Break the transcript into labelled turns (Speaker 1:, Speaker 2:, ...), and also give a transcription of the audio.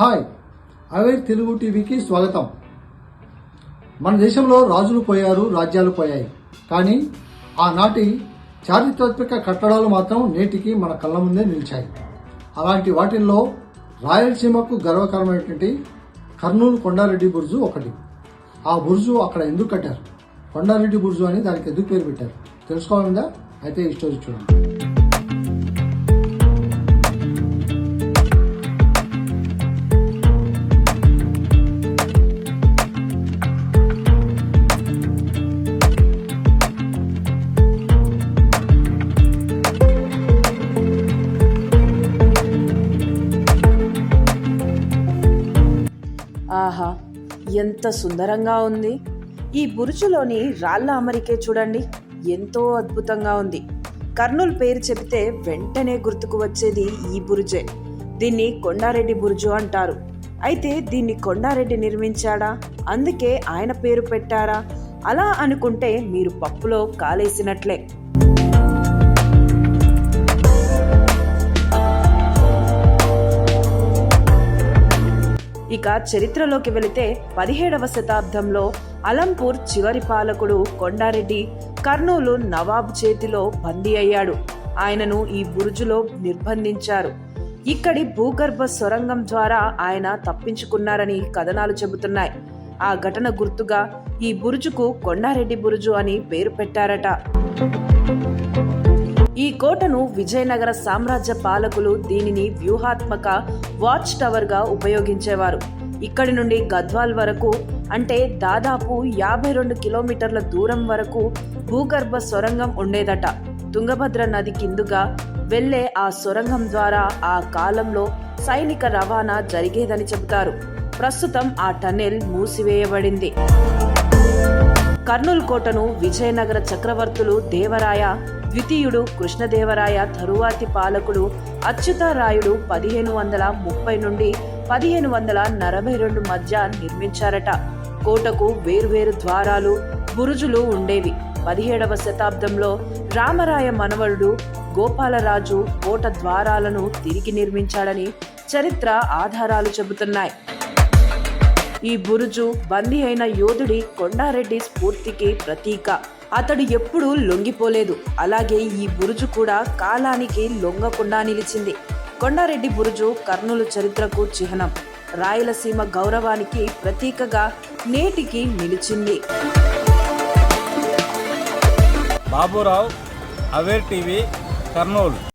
Speaker 1: Hi aware Telugu టీవీకి స్వాగతం. మన దేశంలో రాజులు పోయారు రాజ్యాలు పోయాయి. కానీ ఆనాటి చారిత్రాత్మక కట్టడాలు మాత్రం నేటికి మన కళ్ళ ముందే నిలిచాయి. అలాంటి వాటిల్లో రాయలసీమకు గర్వకరమైనటువంటి కర్నూలు కొండారెడ్డి బుర్జు ఒకటి. ఆ బుర్జు అక్కడ ఎందుకు కట్టారు? కొండారెడ్డి బుర్జు అని దానికి ఎందుకు పేరు పెట్టారు? తెలుసుకోవాలందా? అయితే ఈ స్టోరీ చూడండి.
Speaker 2: ఆహా ఎంత సుందరంగా ఉంది. ఈ బురుజులోని రాళ్ళ అమరికే చూడండి ఎంతో అద్భుతంగా ఉంది. కర్నూలు పేరు చెబితే వెంటనే గుర్తుకు వచ్చేది ఈ బురుజే. దీన్ని కొండారెడ్డి బురుజు అంటారు. అయితే దీన్ని కొండారెడ్డి నిర్మించాడా? అందుకే ఆయన పేరు పెట్టారా? అలా అనుకుంటే మీరు పప్పులో కాలేసినట్లే. ఇక చరిత్రలోకి వెళితే పదిహేడవ శతాబ్దంలో అలంపూర్ చివరి పాలకుడు కొండారెడ్డి కర్నూలు నవాబ్ చేతిలో బందీ అయ్యాడు. ఆయనను ఈ బురుజులో నిర్బంధించారు. ఇక్కడి భూగర్భ సొరంగం ద్వారా ఆయన తప్పించుకున్నారని కథనాలు చెబుతున్నాయి. ఆ ఘటన గుర్తుగా ఈ బురుజుకు కొండారెడ్డి బురుజు అని పేరు పెట్టారట. కోటను విజయనగర సామ్రాజ్య పాలకులు దీనిని వ్యూహాత్మక వాచ్ టవర్గా ఉపయోగించేవారు. ఇక్కడి నుండి గద్వాల్ వరకు అంటే దాదాపు యాభై రెండు కిలోమీటర్ల దూరం వరకు భూగర్భ సొరంగం ఉండేదట. తుంగభద్ర నది కిందుగా వెళ్ళే ఆ సొరంగం ద్వారా ఆ కాలంలో సైనిక రవాణా జరిగేదని చెబుతారు. ప్రస్తుతం ఆ టన్నెల్ మూసివేయబడింది. కర్నూలు కోటను విజయనగర చక్రవర్తులు దేవరాయ ద్వితీయుడు కృష్ణదేవరాయ తరువాతి పాలకుడు అచ్యుతారాయుడు పదిహేను వందల ముప్పై నుండి పదిహేను వందల నలభై రెండు మధ్య నిర్మించారట. కోటకు వేర్వేరు ద్వారాలు బురుజులు ఉండేవి. పదిహేడవ శతాబ్దంలో రామరాయ మనవరుడు గోపాలరాజు కోట ద్వారాలను తిరిగి నిర్మించాడని చరిత్ర ఆధారాలు చెబుతున్నాయి. ఈ బురుజు బందీ అయిన యోధుడి కొండారెడ్డి స్ఫూర్తికి ప్రతీక. అతడు ఎప్పుడూ లొంగిపోలేదు. అలాగే ఈ బురుజు కూడా కాలానికి లొంగకుండా నిలిచింది. కొండారెడ్డి బురుజు కర్నూలు చరిత్రకు చిహ్నం. రాయలసీమ గౌరవానికి ప్రతీకగా నేటికి నిలిచింది.
Speaker 3: Baburao aware TV Kurnool.